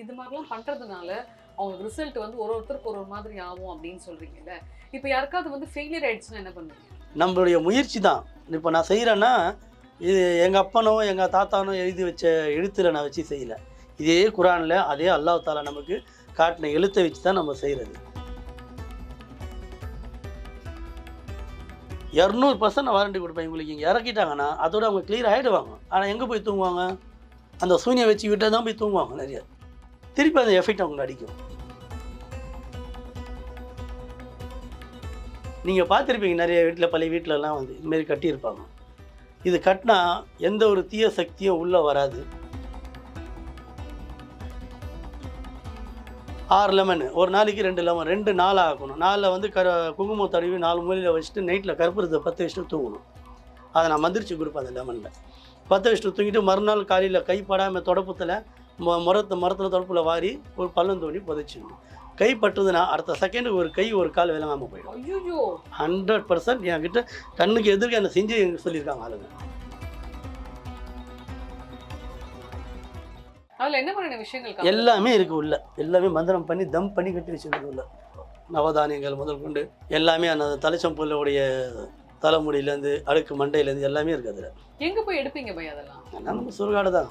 இது மாதிரிலாம் பண்ணுறதுனால அவங்களுக்கு ரிசல்ட் வந்து ஒரு ஒருத்தருக்கு ஒரு ஒரு மாதிரி ஆகும் அப்படின்னு சொல்கிறீங்கல்ல இப்போ யாருக்காவது வந்து ஃபெயிலியர் ஆயிடுச்சுன்னா என்ன பண்ணுவீங்க? நம்மளுடைய முயற்சி தான். இப்போ நான் செய்கிறேன்னா இது எங்கள் அப்பனோ எங்கள் தாத்தானோ எழுதி வச்ச எழுத்தில் நான் வச்சு செய்யலை. இதே குரானில் அதே அல்லாஹ் தாலா நமக்கு காட்டின எழுத்தை வச்சு தான் நம்ம செய்கிறது இரநூறு பர்சன்ட் நான் வாரண்டி கொடுப்பேன் இவங்களுக்கு. இங்கே இறக்கிட்டாங்கன்னா அதோட அவங்க கிளியர் ஆகிடுவாங்க ஆனால் எங்கே போய் தூங்குவாங்க? அந்த சூனியை வச்சு விட்டால் தான் போய் தூங்குவாங்க நிறையா. திருப்பி அந்த எஃபெக்ட் அவங்களுக்கு அடிக்கும் நீங்கள் பார்த்துருப்பீங்க நிறைய வீட்டில் பழைய வீட்டிலலாம் வந்து இதுமாரி கட்டியிருப்பாங்க. இது கட்டினா எந்த ஒரு தீய சக்தியும் உள்ளே வராது. ஆறு லெமன் ஒரு நாளைக்கு ரெண்டு லெமன் ரெண்டு நாளாக ஆக்கணும் நாளில் வந்து கர குங்குமம் தடவி நாலு மூலையில் வச்சுட்டு நைட்டில் கற்பூரத்தை பத்து வச்சுட்டு தூங்கணும். அதை நான் மந்திரிச்சு கொடுப்பேன் அந்த லெமனில் பத்து வச்சுட்டு தூங்கிட்டு மறுநாள் காலையில் கைப்படாமல் தொடப்பத்தில் மொ முறத்து மரத்தில் தொடப்பில் வாரி ஒரு பள்ளம் தோண்டி புதைச்சிடணும் கை பட்டுதுன்னா அடுத்த செகண்டுக்கு ஒரு கை ஒரு கால் விளங்காமல் போயிடும். ஐயோ ஹண்ட்ரட் பர்சன்ட் என்கிட்ட கண்ணுக்கு எதிர்க்க என்ன செஞ்சு சொல்லியிருக்காங்க ஆளுங்க. அதுல என்ன மாதிரியான விஷயங்கள்? எல்லாமே இருக்கு உள்ள. எல்லாமே மந்திரம் பண்ணி தம் பண்ணி கட்டி வச்சிருக்கு உள்ள. நவதானியங்கள் முதல் கொண்டு எல்லாமே அந்த தலைச்சம்புல்லுடைய தலைமுடியிலேருந்து அடுக்கு மண்டையிலேருந்து எல்லாமே இருக்குது அதில். எங்க போய் எடுப்பீங்க பை அதெல்லாம்? நம்ம சுருகாடு தான்.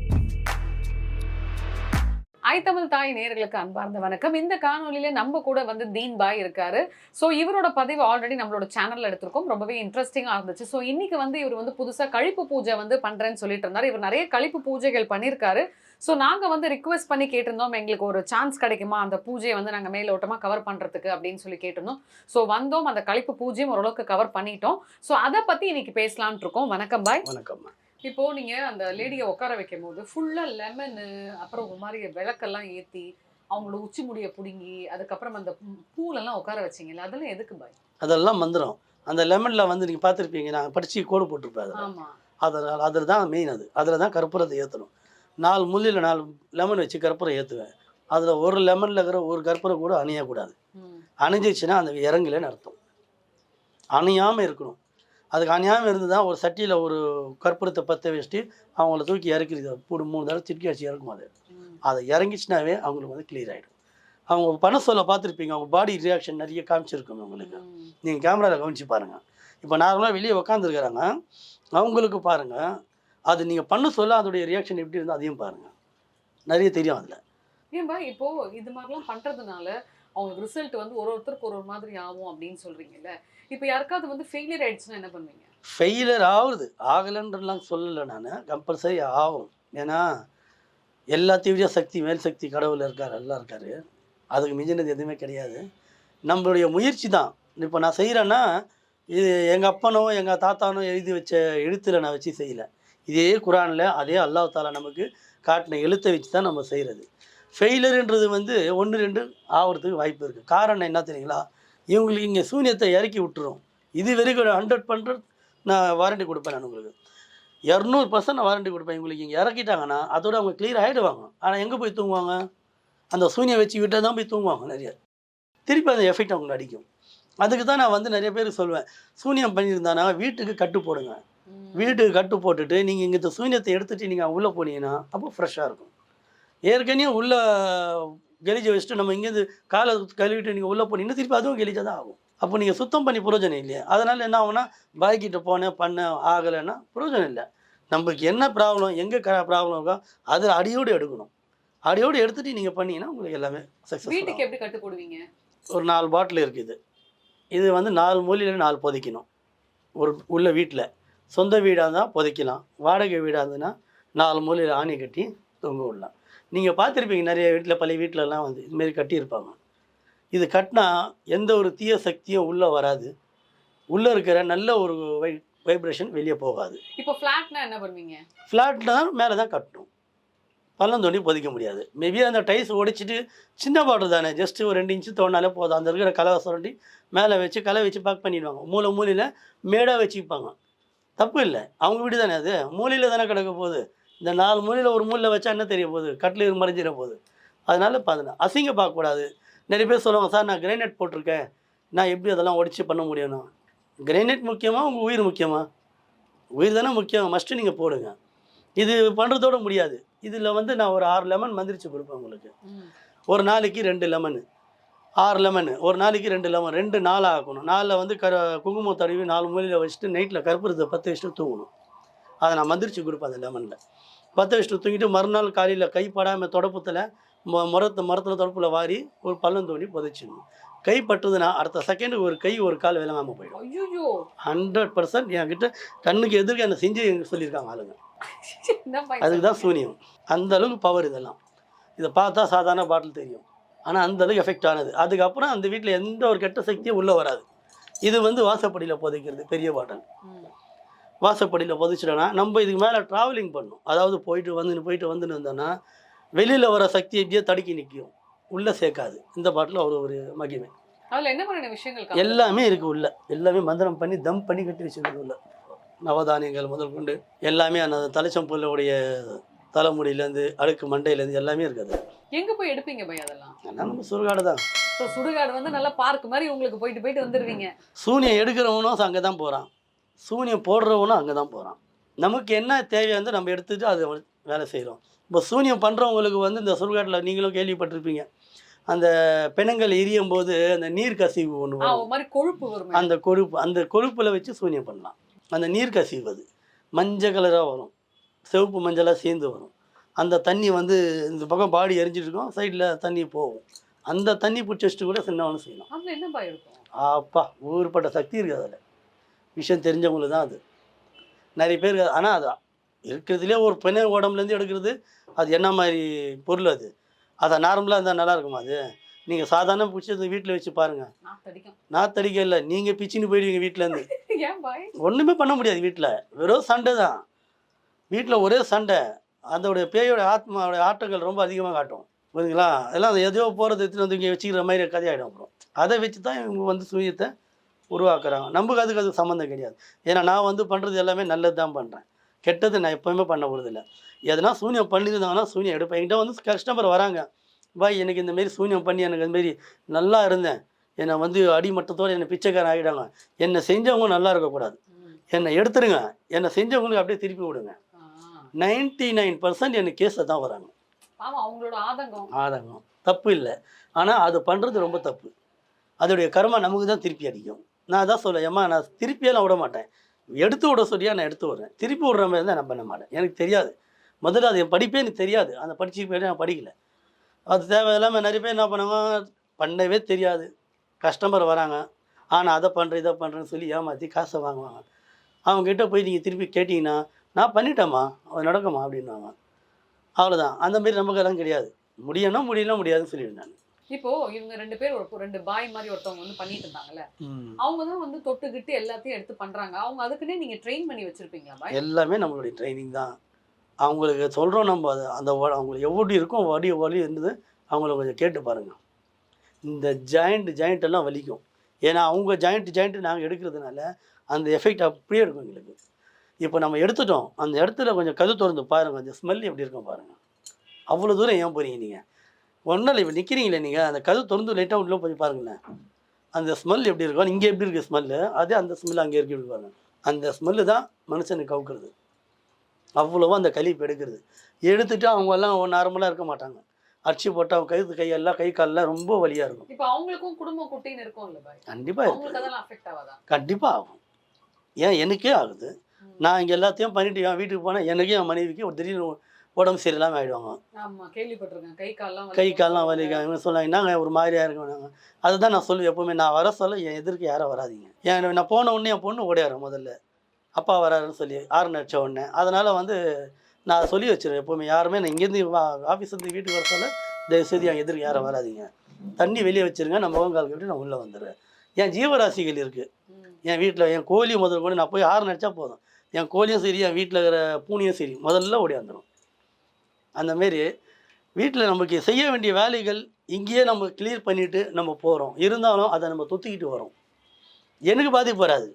ஐ தமிழ் தாய் நேர்களுக்கு அன்பார்ந்த வணக்கம். இந்த காணொலியில நம்ம கூட வந்து தீன் பாய் இருக்காரு. ஸோ இவரோட பதிவு ஆல்ரெடி நம்மளோட சேனல்ல எடுத்திருக்கோம். ரொம்பவே இன்ட்ரெஸ்டிங்கா இருந்துச்சு. ஸோ இன்னைக்கு வந்து இவர் வந்து புதுசா கழிப்பு பூஜை வந்து பண்றேன்னு சொல்லிட்டு இருந்தாரு. இவர் நிறைய கழிப்பு பூஜைகள் பண்ணியிருக்காரு. ஸோ நாங்க வந்து ரிக்வெஸ்ட் பண்ணி கேட்டிருந்தோம் எங்களுக்கு ஒரு சான்ஸ் கிடைக்குமா? அந்த பூஜையை வந்து நாங்க மேலோட்டமா கவர் பண்றதுக்கு அப்படின்னு சொல்லி கேட்டிருந்தோம். ஸோ வந்தோம். அந்த கழிப்பு பூஜையும் ஓரளவுக்கு கவர் பண்ணிட்டோம். ஸோ அதை பத்தி இன்னைக்கு பேசலாம்னு இருக்கோம். வணக்கம் பாய். வணக்கம். இப்போ நீங்க அந்த லேடியை உட்கார வைக்கும் போது ஃபுல்லா லெமனு அப்புறம் ஒரு மாதிரி விளக்கெல்லாம் ஏத்தி அவங்களோட உச்சி முடிய பிடுங்கி அதுக்கப்புறம் அந்த பூலெல்லாம் உட்கார வச்சீங்கல்ல அதெல்லாம் எதுக்கு பாய் அதெல்லாம் மந்திரம். அந்த லெமனில் வந்து நீங்கள் பார்த்துருப்பீங்க நான் படித்து கோடு போட்டிருப்பேன் அதில். ஆமா. அதில் தான் மெயின் அது. அதில் தான் கற்பூரத்தை ஏற்றணும் நாலு முள்ளில் நாலு லெமன் வச்சு கற்பூரம் ஏற்றுவேன் அதில் ஒரு லெமனில் இருக்கிற ஒரு கற்பூரம் கூட அணியக்கூடாது. அணிஞ்சிச்சுன்னா அந்த இறங்கலைன்னு அர்த்தம். அணியாமல் இருக்கணும். அதுக்கு அணியாமல் இருந்து தான் ஒரு சட்டியில் ஒரு கற்பூரத்தை பற்ற வச்சுட்டு அவங்கள தூக்கி இறக்கிறது போடு மூணு தடவை திருக்கி வச்சு இறக்கும் அது. அதை இறங்கிச்சுனாவே அவங்களுக்கு வந்து கிளியர் ஆகிடும் அவங்க பண சொல்ல பார்த்துருப்பீங்க. அவங்க பாடி ரியாக்ஷன் நிறைய காமிச்சிருக்கும் உங்களுக்கு. நீங்கள் கேமராவில் கவனிச்சு பாருங்கள் இப்போ நார்மலாக வெளியே உக்காந்துருக்குறாங்க. அவங்களுக்கு பாருங்கள் அது நீங்கள் பண்ண சொல்ல அதோடைய ரியாக்ஷன் எப்படி இருந்தால் அதையும் பாருங்கள் நிறைய தெரியும் அதில். ஏன் பாய் இப்போ இது மாதிரிலாம் பண்றதுனால அவங்களுக்கு ரிசல்ட் வந்து ஒரு ஒருத்தருக்கு ஒரு ஒரு மாதிரி ஆகும் அப்படின்னு சொல்றீங்கல்ல. இப்போ யாருக்காவது வந்து ஃபெயிலியர் ஆயிடுச்சுன்னா என்ன பண்ணுவீங்க? ஃபெயிலியர் ஆகுது. ஆகலைன்றலாம் சொல்லலை நான். கம்பல்சரி ஆகும். ஏன்னா எல்லாத்தையும் விட சக்தி மேல் சக்தி கடவுள் இருக்கார் எல்லாம் இருக்கார். அதுக்கு மிஞ்சினது எதுவுமே கிடையாது. நம்மளுடைய முயற்சி தான். இப்போ நான் செய்கிறேன்னா இது எங்கள் அப்பனோ எங்கள் தாத்தானோ எழுதி வச்ச எழுத்தில் நான் வச்சு செய்யலை. இதே குரானில் அதே அல்லாஹ் தாலா நமக்கு காட்டின எழுத்தை வச்சு தான் நம்ம செய்கிறது ஃபெயிலருன்றது வந்து ஒன்று ரெண்டு ஆகிறதுக்கு வாய்ப்பு இருக்குது காரணம் என்ன தெரியுங்களா? இவங்களுக்கு இங்கே சூனியத்தை இறக்கி விட்டுரும். இது வரைக்கும் ஹண்ட்ரட் பண்றது நான் வாரண்டி கொடுப்பேன் நான் உங்களுக்கு. இரநூறு பர்சன்ட் நான் வாரண்டி கொடுப்பேன். இவங்களுக்கு இங்கே இறக்கிட்டாங்கன்னா அதோட அவங்க கிளியர் ஆகிடுவாங்க ஆனால் எங்கே போய் தூங்குவாங்க? அந்த சூனியை வச்சு விட்டால் தான் போய் தூங்குவாங்க நிறைய. திருப்பி அந்த எஃபெக்ட் அவங்களை அடிக்கும். அதுக்கு தான் நான் வந்து நிறைய பேருக்கு சொல்லுவேன் சூனியம் பண்ணியிருந்தானா வீட்டுக்கு கட்டு போடுங்க. வீட்டுக்கு கட்டு போட்டுட்டு நீங்கள் இங்கே இந்த சூனியத்தை எடுத்துகிட்டு நீங்கள் உள்ளே போனீங்கன்னா அப்போ ஃப்ரெஷ்ஷாக இருக்கும். ஏற்கனவே உள்ள கெலிஜை வச்சுட்டு நம்ம இங்கேருந்து காலை கழுவிட்டு நீங்கள் உள்ளே போனீங்கன்னா திருப்பி அதுவும் கெலிஜா தான் ஆகும். அப்போ நீங்கள் சுத்தம் பண்ணி பிரயோஜனம் இல்லையா. அதனால் என்ன ஆகும்னா பாய்கிட்ட போனேன் பண்ணேன் ஆகலைன்னா பிரயோஜனம் இல்லை. நம்மளுக்கு என்ன ப்ராப்ளம் எங்கே க ப்ராப்ளம் இருக்கோ அதை அடியோடு எடுக்கணும். அடியோடு எடுத்துகிட்டு நீங்கள் பண்ணீங்கன்னா உங்களுக்கு எல்லாமே சக்ஸஸ் வீட்டுக்கு எப்படி கட்டு போடுவீங்க? ஒரு நாலு பாட்டில் இருக்குது இது. வந்து நாலு மூலையில் நாலு புதைக்கணும். ஒரு உள்ள வீட்டில். சொந்த வீடாக இருந்தால் புதைக்கலாம். வாடகை வீடாக இருந்ததுன்னா நாலு மூலையில் ஆணி கட்டி தொங்க விடலாம். நீங்கள் பார்த்துருப்பீங்க நிறைய வீட்டில் பழைய வீட்டிலலாம் வந்து இதுமாரி கட்டியிருப்பாங்க. இது கட்டினா எந்த ஒரு தீய சக்தியும் உள்ளே வராது. உள்ளே இருக்கிற நல்ல ஒரு வை வைப்ரேஷன் வெளியே போகாது. இப்போ ஃபிளாட்னா என்ன பண்ணுவீங்க? ஃப்ளாட்னா மேலே தான் கட்டணும். பள்ளம் தோண்டி பொதிக்க முடியாது. மேபி அந்த டைஸ் உடைச்சிட்டு சின்ன பாட்டில் தானே. ஜஸ்ட் ஒரு ரெண்டு இன்ச்சு தோண்டினாலே போதும். அந்த இருக்கிற கலவை சுரண்டி மேலே வச்சு கலை வச்சு பேக் பண்ணிடுவாங்க. மூளை மூலையில் மேடாக வச்சுப்பாங்க. தப்பு இல்லை. அவங்க வீடு தானே அது. மூலையில் தானே கிடக்க போகுது. இந்த நாலு மூலையில் ஒரு மூலையில் வச்சா என்ன தெரிய போகுது? கட்டில் மறைஞ்சிட போகுது. அதனால பாதுனா அசிங்க பார்க்கக்கூடாது. நிறைய பேர் சொல்லுவாங்க சார் நான் கிரைனேட் போட்டிருக்கேன். நான் எப்படி அதெல்லாம் உடச்சி பண்ண முடியும்னா? கிரைனேட் முக்கியமா உங்கள் உயிர் முக்கியமா? உயிர் தானே முக்கியம். மஸ்ட்டு நீங்கள் போடுங்க. இது பண்ணுறதோட முடியாது. இதில் வந்து நான் ஒரு ஆறு லெமன் மந்திரிச்சு கொடுப்பேன் உங்களுக்கு. ஒரு நாளைக்கு ரெண்டு லெமனு ஆறு லெமனு ஒரு நாளைக்கு ரெண்டு லெமன் ரெண்டு நாளாக ஆக்கணும் நாளில் வந்து கர குங்குமம் தடவி நாலு மூலையில் வச்சுட்டு நைட்டில் கற்பூரத்தை பற்ற வச்சுட்டு தூங்கணும். அதை நான் மந்திரிச்சு கொடுப்பேன் அந்த லெமனில் பற்ற வச்சுட்டு தூங்கிட்டு மறுநாள் காலையில் கைப்படாமல் தொடப்பத்தில் ம மரத்து மரத்தில் தொடப்பில் வாரி ஒரு பள்ளம் தோண்டி புதைச்சிடணும். கை பட்டுதுன்னா அடுத்த செகண்டு ஒரு கை ஒரு கால் விளங்காமல் போயிடும். ஐயோ ஹண்ட்ரட் பர்சன்ட் என்கிட்ட கண்ணுக்கு எதிர்க்க என்னை செஞ்சு சொல்லியிருக்காங்க ஆளுங்க. அதுக்கு தான் சூனியம். அந்த அளவுக்கு பவர் இதெல்லாம். இதை பார்த்தா சாதாரண பாட்டில் தெரியும். ஆனால் அந்த அளவுக்கு எஃபெக்ட் ஆனது. அதுக்கப்புறம் அந்த வீட்டில் எந்த ஒரு கெட்ட சக்தியும் உள்ளே வராது. இது வந்து வாசப்படியில் புதைக்கிறது பெரிய பாட்டில். வாசப்படியில் புதைச்சிட்டோன்னா நம்ம இதுக்கு மேலே ட்ராவலிங் பண்ணணும் அதாவது போயிட்டு வந்துன்னு போயிட்டு வந்துன்னு இருந்தோன்னா வெளியில் வர சக்தி எப்படியோ தடுக்கி நிற்கும் உள்ளே சேர்க்காது. இந்த பாட்டில் அவ்வளோ ஒரு மகிமை. அதுல என்ன மாதிரியான விஷயங்கள் எல்லாமே இருக்கு உள்ள. எல்லாமே மந்திரம் பண்ணி தம் பண்ணி கட்டி வச்சிருக்கு உள்ள. நவதானியங்கள் முதல் கொண்டு எல்லாமே அந்த தலைச்சம்புல்லுடைய தலைமுடியிலேருந்து அடுக்கு மண்டையிலேருந்து எல்லாமே இருக்குது எங்க போய் எடுப்பீங்க பை அதெல்லாம்? நம்ம சுருகாடு தான். ஸோ சுடுகாடு வந்து நல்லா பார்க் மாதிரி உங்களுக்கு போயிட்டு போயிட்டு வந்துருவீங்க. சூனியம் எடுக்கிறவனும் அங்கே தான் போகிறான் சூனியம் போடுறவனும் அங்கே தான் போகிறான் நமக்கு என்ன தேவையானதோ நம்ம எடுத்துட்டு அதை வந்து வேலை செய்கிறோம் இப்போ சூனியம் பண்ணுறவங்களுக்கு வந்து இந்த சுடுகாட்டில் நீங்களும் கேள்விப்பட்டிருப்பீங்க. அந்த பிணங்கள் எரியும் போது அந்த நீர் கசிவு ஒன்று கொழுப்பு வரும். அந்த கொழுப்பு அந்த கொழுப்பில் வச்சு சூனியம் பண்ணலாம். அந்த நீர் கசிவது மஞ்சள் கலராக வரும். சிவப்பு மஞ்சளாக சேர்ந்து வரும். அந்த தண்ணி வந்து இந்த பக்கம் பாடி எரிஞ்சிட்டு இருக்கும். சைடில் தண்ணி போகும். அந்த தண்ணி பிடிச்சி வச்சுட்டு கூட சின்னவனும் செய்யலாம். அப்பா ஊர்பட்ட சக்தி இருக்குது அதில். விஷயம் தெரிஞ்சவங்களுக்கு தான் அது. நிறைய பேர் ஆனால் அது இருக்கிறதுலே ஒரு பிணை உடம்புலேருந்து எடுக்கிறது அது என்ன மாதிரி பொருள் அது? அதை நார்மலாக இருந்தால் நல்லா இருக்குமா அது? நீங்கள் சாதாரண பிடிச்சி வீட்டில் வச்சு பாருங்கள் நான் தடிக்க இல்லை நீங்கள் பிச்சின்னு போயிடுவீங்க வீட்டிலேருந்து ஒன்றுமே பண்ண முடியாது வீட்டில் வெறும் சண்டை தான். வீட்டில் ஒரே சண்டை. அதோடைய பேயோட ஆத்மாவோட ஆட்டங்கள் ரொம்ப அதிகமாக காட்டும். புரியுதுங்களா அதெல்லாம் அது எதையோ போகிறது எடுத்துட்டு வந்து இங்கே வச்சுக்கிற மாதிரி கதையாயிடும் அப்புறம். அதை வச்சு தான் இவங்க வந்து சூரியத்தை உருவாக்குறாங்க. நமக்கு அதுக்கு அது சம்மந்தம் கிடையாது. ஏன்னா நான் வந்து பண்ணுறது எல்லாமே நல்லது தான் பண்ணுறேன் கெட்டது நான் எப்போவுமே பண்ண போகிறதில்ல எதனா சூனியம் பண்ணியிருந்தாங்கன்னா சூனியம் எடுப்பேன். என்கிட்ட வந்து கஸ்டமர் வராங்க. பாய் எனக்கு இந்த மாரி சூனியம் பண்ணி எனக்கு இந்த மாரி நல்லா இருந்தேன். என்னை வந்து அடிமட்டத்தோடு என்னை பிச்சைக்காரன் ஆகிடாங்க என்னை செஞ்சவங்க நல்லா இருக்கக்கூடாது. என்னை எடுத்துருங்க. என்னை செஞ்சவங்களுக்கு அப்படியே திருப்பி விடுங்க. நைன்டி நைன் பர்சன்ட் எனக்கு கேஸை தான் வராங்க. அவங்களோட ஆதங்கம். ஆதங்கம். தப்பு இல்லை. ஆனால் அது பண்ணுறது ரொம்ப தப்பு. அதோடைய கர்மா நமக்கு தான் திருப்பி அடிக்கும். நான் அதான் சொல்லுவேன் ஏம்மா நான் திருப்பியெல்லாம் விட மாட்டேன். எடுத்து விட சொல்லியா நான் எடுத்து விட்றேன். திருப்பி விடுற மாதிரி தான் நான் பண்ண மாட்டேன். எனக்கு தெரியாது. முதல்ல அது என் படிப்பே எனக்கு தெரியாது. அந்த படிச்சு போய் நான் படிக்கல. அது தேவையில்லாமல் நிறைய பேர் என்ன பண்ணுவாங்க பண்ணவே தெரியாது. கஸ்டமர் வராங்க. ஆனால் அதை பண்ணுறேன் இதை பண்ணுறேன்னு சொல்லி ஏமாற்றி காசை வாங்குவாங்க. அவங்ககிட்ட போய் நீங்கள் திருப்பி கேட்டிங்கன்னா நான் பண்ணிட்டேம்மா. அது நடக்குமா? அப்படின்வாங்க அவ்வளோதான் அந்த மாதிரி நமக்கு எல்லாம் கிடையாது முடியணும் முடியல முடியாதுன்னு சொல்லிடுவேன் நான். இப்போ இவங்க ரெண்டு பேர் ஒரு ரெண்டு பாய் மாதிரி ஒருத்தவங்க வந்து பண்ணிட்டு இருந்தாங்கல்ல. அவங்க தான் வந்து தொட்டுக்கிட்டு எல்லாத்தையும் எடுத்து பண்றாங்க. அவங்க அதுக்குன்னே நீங்க ட்ரெயின் பண்ணி வச்சிருப்பீங்களா எல்லாமே நம்மளுடைய ட்ரைனிங் தான். அவங்களுக்கு சொல்கிறோம் நம்ம அது அந்த அவங்களுக்கு எப்படி இருக்கும் வடி வலி இருந்தது அவங்கள கொஞ்சம் கேட்டு பாருங்கள் இந்த ஜாயிண்ட் ஜாயிண்ட் எல்லாம் வலிக்கும். ஏன்னா அவங்க ஜாயிண்ட் ஜாயிண்ட் நாங்கள் எடுக்கிறதுனால அந்த எஃபெக்ட் அப்படியே இருக்கும் எங்களுக்கு. இப்போ நம்ம எடுத்துட்டோம். அந்த இடத்துல கொஞ்சம் கது திறந்து பாருங்கள் அந்த ஸ்மெல் எப்படி இருக்கும் பாருங்கள் அவ்வளோ தூரம் ஏன் போகிறீங்க நீங்கள் ஒன்றும் இல்லை இப்போ நிற்கிறீங்களே நீங்கள் அந்த கது திறந்து லைட்டாக உள்ளே போய் பாருங்களேன். அந்த ஸ்மெல் எப்படி இருக்கும்? இங்கே எப்படி இருக்குது ஸ்மெல்லு அதே அந்த ஸ்மெல் அங்கே இருக்கு எப்படி பாருங்க அந்த ஸ்மெல்லு தான் மனுஷனை கவுக்குறது. அவ்வளோவா அந்த கழிப்பு எடுக்கிறது. எடுத்துட்டு அவங்க எல்லாம் நார்மலாக இருக்க மாட்டாங்க. அரிசி போட்டு அவங்க கழுத்து கையெல்லாம் கை காலெல்லாம் ரொம்ப வலியாக இருக்கும். இப்போ அவங்களுக்கும் குடும்பம் குட்டின்னு இருக்கும்ல பாய்? கண்டிப்பாக ஆகாதா? கண்டிப்பாக ஆகும். ஏன்? எனக்கே ஆகுது. நான் இங்கே எல்லாத்தையும் பண்ணிட்டு என் வீட்டுக்கு போனால் எனக்கே என் மனைவிக்கு ஒரு திடீர்னு உடம்பு சரியில்லாமல் ஆகிடுவாங்க கை கால்லாம் கை கால்லாம் வலிக்கும். இவங்க சொன்னாங்க என்னங்க ஒரு மாதிரியா இருக்கும் நாங்கள் அதுதான் நான் சொல்லுவேன் எப்போவுமே நான் வர சொல்ல என் எதிர்க்கு யாரும் வராதீங்க. ஏன் நான் போன உடனே என் பொண்ணு ஓடியாரு முதல்ல. அப்பா வராருன்னு சொல்லி ஆறு நடிச்ச உடனே. அதனால் வந்து நான் சொல்லி வச்சிருவேன் எப்போவுமே. யாருமே நான் இங்கேருந்து ஆஃபீஸ்லேருந்து வீட்டுக்கு வர சொல்ல தயவுசெய்து என் எதிர்க்கு யாரும் வராதீங்க. தண்ணி வெளியே வச்சிருங்க நான் முகங்கால் கட்டி நான் உள்ளே வந்துடுறேன். என் ஜீவராசிகள் இருக்குது. என் வீட்டில் என் கோழி முதல் கொண்டு நான் போய் ஆறு நினச்சா போதும். என் கோழியும் சரி என் வீட்டில் இருக்கிற பூனையும் சரி முதல்ல ஓடியாந்துடும் அந்த மாரி வீட்டில் நமக்கு செய்ய வேண்டிய வேலைகள் இங்கேயே நம்ம கிளியர் பண்ணிவிட்டு நம்ம போகிறோம் இருந்தாலும் அதை நம்ம தொத்திக்கிட்டு வரோம். எனக்கு பாதிப்பு வராது.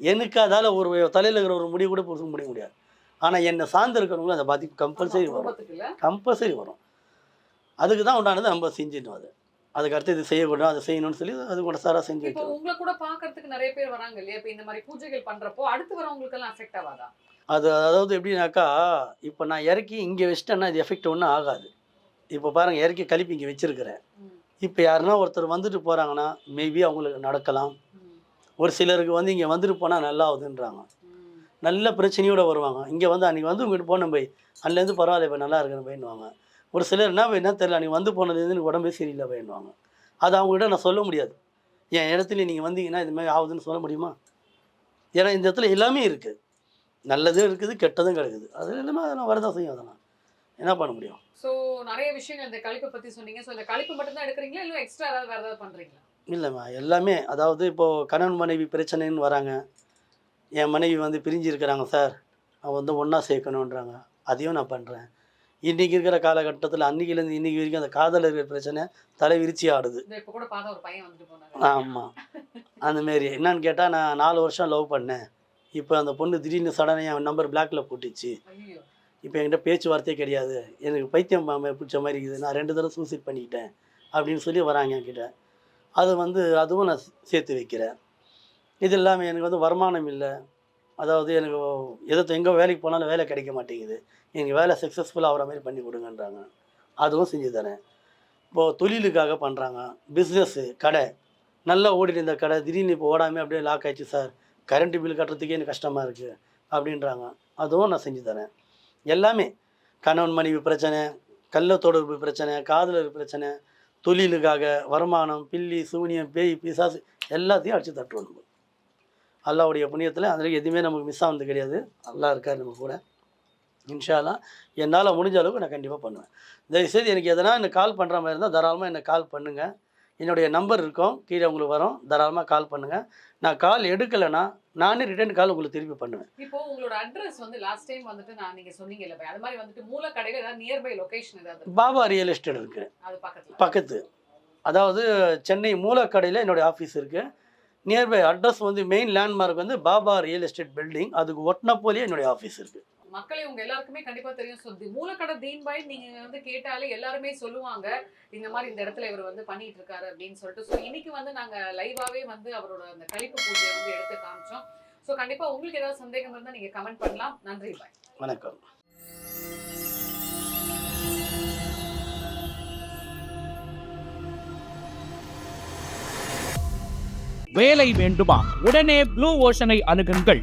எனக்கு அதால் ஒரு தலையில் இருக்கிற ஒரு முடி கூட பொறுக்க முடிய முடியாது. ஆனால் என்னை சார்ந்து இருக்கிறவங்களும் அந்த பாதிப்பு கம்பல்சரி வரும். கம்பல்சரி வரும். அதுக்கு தான் உண்டானது நம்ம செஞ்சிடணும் அது. அதுக்கு அடுத்து இது செய்யக்கூடாது அதை செய்யணும்னு சொல்லி அது கூட சாராக செஞ்சு இப்போ வைக்கணும் உங்களை கூட பாக்குறதுக்கு நிறைய பேர் வராங்க இல்லையா? இப்போ இந்த மாதிரி பூஜைகள் பண்றப்போ அடுத்து வரவங்களுக்கு எல்லாம் அஃபெக்ட் ஆகாதா? அது அதாவது எப்படின்னாக்கா இப்போ நான் இறக்கி இங்கே வச்சிட்டேன்னா இது எஃபெக்ட் ஒன்றும் ஆகாது. இப்போ பாருங்கள் இறக்கி கழிப்பு இங்கே வச்சிருக்கிறேன். இப்போ யாருன்னா ஒருத்தர் வந்துட்டு போகிறாங்கன்னா மேபி அவங்களுக்கு நடக்கலாம். ஒரு சிலருக்கு வந்து இங்கே வந்துட்டு போனால் நல்லா ஆகுதுன்றாங்க. நல்ல பிரச்சனையோட வருவாங்க. இங்கே வந்து அன்றைக்கி வந்து உங்கள்கிட்ட போன போய் அதுலேருந்து பரவாயில்ல இப்போ நல்லா இருக்குன்னு போயிடுவாங்க ஒரு சிலர் என்ன என்ன தெரியல அன்றைக்கி வந்து போனதுலேருந்து எனக்கு உடம்பே சரியில்லை போயிடுவாங்க அது அவங்ககிட்ட நான் சொல்ல முடியாது. என் இடத்துல நீங்கள் வந்தீங்கன்னா இது மாதிரி ஆகுதுன்னு சொல்ல முடியுமா? ஏன்னா இந்த இடத்துல எல்லாமே இருக்குது நல்லதும் இருக்குது கெட்டதும் கிடக்குது. அது எல்லாமே அதெல்லாம் வரதான் செய்யும் அதெல்லாம். என்ன பண்ண முடியும்? சோ நிறைய விஷயங்கள் இந்த கழிப்பை பத்தி சொன்னீங்க. சோ இந்த கழிப்பு மட்டும் தான் எடுக்கிறீங்களா? இல்ல எக்ஸ்ட்ரா ஏதாவது வேற ஏதாவது பண்றீங்களா? இல்லைம்மா எல்லாமே. அதாவது இப்போது கணவன் மனைவி பிரச்சனைன்னு வராங்க. என் மனைவி வந்து பிரிஞ்சு இருக்கிறாங்க சார். நான் வந்து ஒன்றா சேர்க்கணுன்றாங்க. அதையும் நான் பண்ணுறேன் இன்றைக்கி இருக்கிற காலகட்டத்தில் அன்றைக்கிலேருந்து இன்றைக்கி வரைக்கும் அந்த காதல் இருக்கிற பிரச்சனை தலை விரிச்சி ஆடுது. இந்த இப்ப கூட பார்த்தா ஒரு பையன் வந்துட்டு போனாங்க. ஆமாம் அந்தமாரி என்னன்னு கேட்டால் நான் நாலு வருஷம் லவ் பண்ணேன். இப்போ அந்த பொண்ணு திடீர்னு சடனாக என் நம்பர் பிளாக்ல போட்டுச்சு. இப்போ என்கிட்ட பேச்சுவார்த்தையே கிடையாது. எனக்கு பைத்தியம் பிடிச்ச மாதிரி இருக்குது. நான் ரெண்டு தடவை சூசைட் பண்ணிக்கிட்டேன் அப்படின்னு சொல்லி வராங்க என்கிட்ட. அது வந்து அதுவும் நான் சேர்த்து வைக்கிறேன். இது இல்லாமல் எனக்கு வந்து வருமானம் இல்லை. அதாவது எனக்கு எதை எங்கே வேலைக்கு போனாலும் வேலை கிடைக்க மாட்டேங்குது. எனக்கு வேலை சக்ஸஸ்ஃபுல்லாக ஆகிற மாதிரி பண்ணி கொடுங்கன்றாங்க. அதுவும் செஞ்சு தரேன். இப்போது தொழிலுக்காக பண்ணுறாங்க பிஸ்னஸ்ஸு கடை. நல்லா ஓடிட்டு இருந்த கடை திடீர்னு இப்போ ஓடாமல் அப்படியே லாக் ஆயிடுச்சு சார் கரண்ட்டு பில் கட்டுறதுக்கே எனக்கு கஷ்டமாக இருக்குது அப்படின்றாங்க. அதுவும் நான் செஞ்சு தரேன். எல்லாமே கணவன் மனைவி பிரச்சனை கள்ள தொடர்பு பிரச்சனை காதலர் பிரச்சனை தொழிலுக்காக வருமானம் பில்லி சூனியம் பேய் பிசாசு எல்லாத்தையும் அடித்து தட்டுவோம் அல்லாவுடைய புண்ணியத்தில் அதில் எதுவுமே நமக்கு மிஸ் ஆனது கிடையாது. நல்லா இருக்கார் நம்ம கூட. இன்ஷாலாம் என்னால் முடிஞ்ச அளவுக்கு நான் கண்டிப்பாக பண்ணுவேன். தயவுசெய்து எனக்கு எதனா எனக்கு கால் பண்ணுற மாதிரி இருந்தால் தாராளமாக எனக்கு கால் பண்ணுங்கள் என்னுடைய நம்பர் இருக்கும். கீழே உங்களுக்கு வரும். தாராளமாக கால் பண்ணுங்கள் நான் கால் எடுக்கலைன்னா நானே ரிட்டர்ன் கால் உங்களுக்கு திருப்பி பண்ணுவேன். இப்போ உங்களோட அட்ரஸ் வந்து லாஸ்ட் டைம் வந்துட்டு நான் நீங்க சொன்னீங்கல்ல பை, அது மாதிரி வந்துட்டு மூல கடையில ஏதாவது நியர்பை லொகேஷன் ஏதாவது பாபா ரியல் எஸ்டேட் அது பக்கத்துல. பக்கத்து. அதாவது சென்னை மூலக்கடையில் என்னுடைய ஆஃபீஸ் இருக்குது நியர்பை அட்ரஸ் வந்து மெயின் லேண்ட்மார்க் வந்து பாபா ரியல் எஸ்டேட் பில்டிங் அதுக்கு ஒட்டின போலேயே என்னுடைய ஆஃபீஸ் இருக்குது மக்களே உங்க எல்லாருக்குமே கண்டிப்பா தெரியும். ஸோ மூலக்கடை தீன் பாய் நீங்க வந்து கேட்டாலே எல்லாருமே சொல்லுவாங்க இந்த மாதிரி இந்த இடத்துல இவர் வந்து பண்ணிட்டு இருக்காரு அப்படின்னு சொல்லிட்டு. ஸோ இன்னைக்கு வந்து நாங்க லைவாவே வந்து அவரோட அந்த கழிப்பு பூஜையை வந்து எடுத்து காமிச்சோம். ஸோ கண்டிப்பா உங்களுக்கு ஏதாவது சந்தேகம் இருந்தா நீங்க கமெண்ட் பண்ணலாம். நன்றி பாய் வணக்கம். வேலை வேண்டுமா? உடனே ப்ளூ ஓஷனை அணுகுங்கள்.